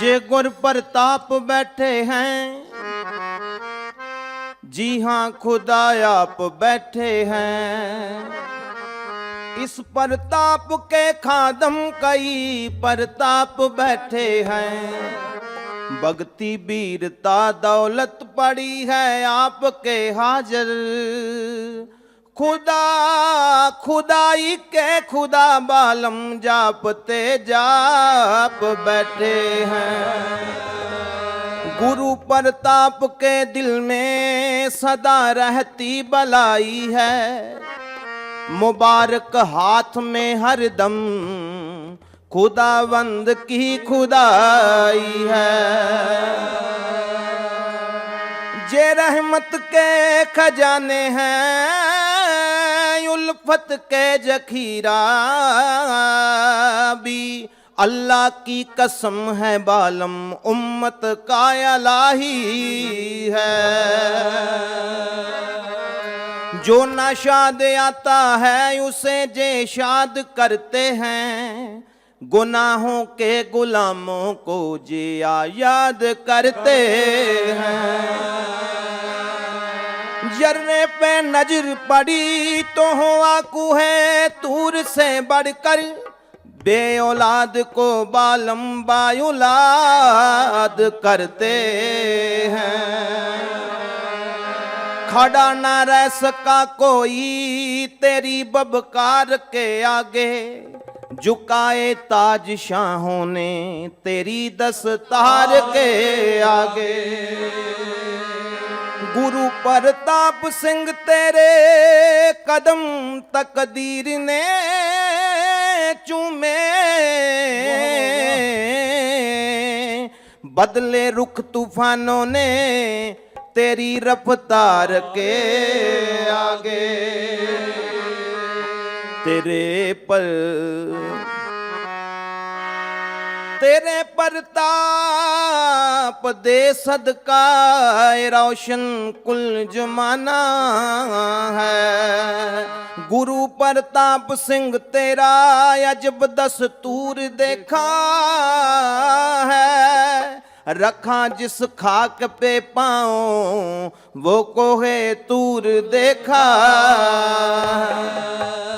ਜੇ ਗੁਰ ਪ੍ਰਤਾਪ ਬੈਠੇ ਹੈ, ਜੀ ਹਾਂ ਖੁਦਾ ਆਪ ਬੈਠੇ ਹੈ। ਇਸ ਪ੍ਰਤਾਪ ਕੇ ਖਾਦਮ ਕਈ ਪ੍ਰਤਾਪ ਬੈਠੇ ਹੈ। ਭਗਤੀ ਵੀਰਤਾ ਦੌਲਤ ਪੜੀ ਹੈ ਆਪ ਕੇ ਹਾਜ਼ਰ। खुदा खुदाई के खुदा बालम जापते जाप बैठे हैं गुरु प्रताप के दिल में सदा रहती बलाई है मुबारक हाथ में हरदम खुदावंद की खुदाई है जे रहमत के खजाने हैं उल्फत के जखीरा भी अल्लाह की कसम है बालम उम्मत का अलाही है जो ना शाद आता है उसे जे शाद करते हैं गुनाहों के गुलामों को जे आ याद करते हैं जर्रे पे नजर पड़ी तो हो आकू है तूर से बढ़कर बे औलाद को बालम बायुलाद करते हैं खड़ा ना रह सका कोई तेरी बबकार के आगे झुकाए ताज शाहों ने तेरी दस्तार के आगे ਗੁਰੂ ਪ੍ਰਤਾਪ ਸਿੰਘ ਤੇਰੇ ਕਦਮ ਤਕਦੀਰ ਨੇ ਚੂਮੇ। ਬਦਲੇ ਰੁਖ ਤੂਫਾਨੋਂ ਨੇ ਤੇਰੀ ਰਫਤਾਰ ਕੇ ਆਗੇ। ਤੇਰੇ ਪਰ ਤੇਰੇ ਪਰਤਾ दे सदका ए रोशन कुल जमाना है गुरु प्रताप सिंह तेरा अजब दस्तूर देखा है रखा जिस खाक पे पाओ वो कोहे तूर देखा है